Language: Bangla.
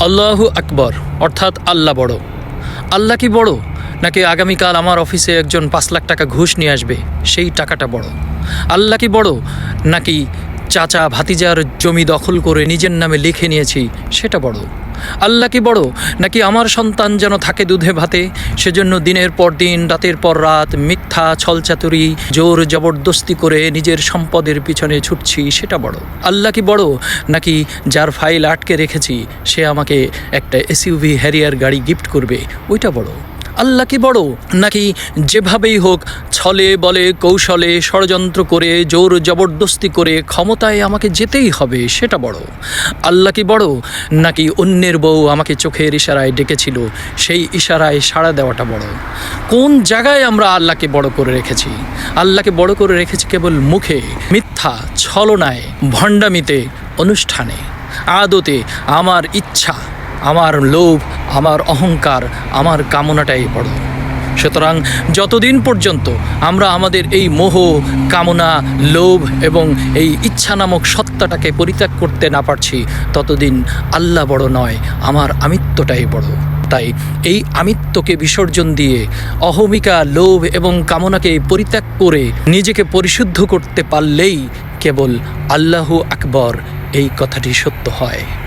আল্লাহু আকবর, অর্থাৎ আল্লাহ বড়। আল্লাহ কি বড়? নাকি আগামীকাল আমার অফিসে একজন পাঁচ লাখ টাকা ঘুষ নিয়ে আসবে, সেই টাকাটা বড়। আল্লাহ কি বড়? নাকি চাচা ভাতিজার জমি দখল করে নিজের নামে লিখে নিয়েছি, সেটা বড়। আল্লাহ কি বড়? নাকি আমার সন্তান যেন থাকে দুধে ভাতে? সেজন্য দিনের পর দিন, রাতের পর রাত মিথ্যা, ছলচাতুরি, জোর জবরদস্তি করে নিজের সম্পদের পিছনে ছুটছি, সেটা বড়। আল্লাহ কি বড়? নাকি যার ফাইল আটকে রেখেছি, সে আমাকে একটা এসইউভি হ্যারিয়ার গাড়ি গিফট করবে, ওইটা বড়। আল্লাহ কি বড়? নাকি যেভাবেই হোক ছলে বলে কৌশলে ষড়যন্ত্র করে জোর জবরদস্তি করে ক্ষমতায় আমাকে যেতেই হবে, সেটা বড়। আল্লাহ কি বড়? নাকি অন্যের বউ আমাকে চোখের ইশারায় ডেকেছিল, সেই ইশারায় সাড়া দেওয়াটা বড়। কোন জায়গায় আমরা আল্লাহকে বড় করে রেখেছি? আল্লাহকে বড় করে রেখেছি কেবল মুখে, মিথ্যা, ছলনায়, ভণ্ডামিতে, অনুষ্ঠানে। আদতে, আমার ইচ্ছা, আমার লোভ আমার অহংকার আমার কামনাটাই বড়। সুতরাং যতদিন পর্যন্ত আমরা আমাদের এই মোহ, কামনা, লোভ এবং এই ইচ্ছা নামক সত্তাটাকে পরিত্যাগ করতে না পারছি, ততদিন আল্লাহ বড় নয়, আমার আমিত্বটাই বড়। তাই এই আমিত্বকে বিসর্জন দিয়ে অহমিকা, লোভ এবং কামনাকে পরিত্যাগ করে নিজেকে পরিশুদ্ধ করতে পারলেই কেবল আল্লাহ আকবর এই কথাটি সত্য হয়।